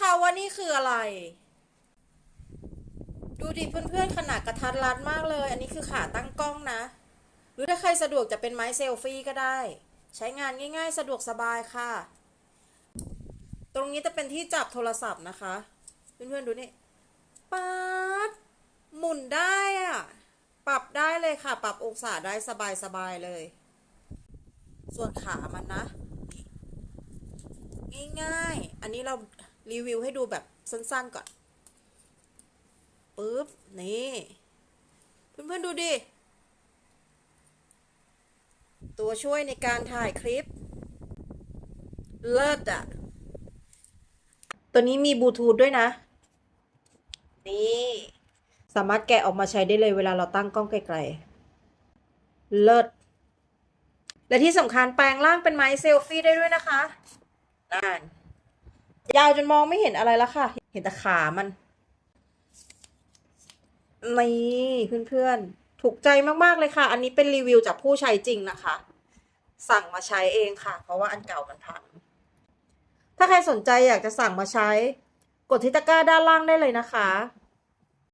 คะว่านี่คืออะไร ดูดิเพื่อนๆขนาดกระทัดรัดมากเลย อันนี้คือขาตั้งกล้องนะ หรือถ้าใครสะดวกจะเป็นไม้เซลฟี่ก็ได้ ใช้งานง่ายๆ สะดวกสบายค่ะ ตรงนี้จะเป็นที่จับโทรศัพท์นะคะ เพื่อนๆดูนี่ป๊าดหมุนได้อะปรับได้เลยค่ะ ปรับองศาได้สบายๆเลย ส่วนขามันนะ ง่ายๆ อันนี้เรา รีวิวให้ดูแบบสั้นๆก่อนปึ๊บ นี่ เพื่อนๆดูดิ ตัวช่วยในการถ่ายคลิป เลิศอะ ตัวนี้มีบลูทูธด้วยนะ นี่ สามารถแกะออกมาใช้ได้เลยเวลาเราตั้งกล้องไกลๆ เลิศ และที่สำคัญแปลงร่างเป็นไม้เซลฟี่ได้ด้วยนะคะนั่น ยาวจนมองไม่เห็นอะไรแล้วค่ะ เห็นแต่ขามัน นี่เพื่อนๆ ถูกใจมากๆเลยค่ะ อันนี้เป็นรีวิวจากผู้ใช้จริงนะคะ สั่งมาใช้เองค่ะ เพราะว่าอันเก่ามันพัง ถ้าใครสนใจอยากจะสั่งมาใช้ กดที่ตะกร้าด้านล่างได้เลยนะคะ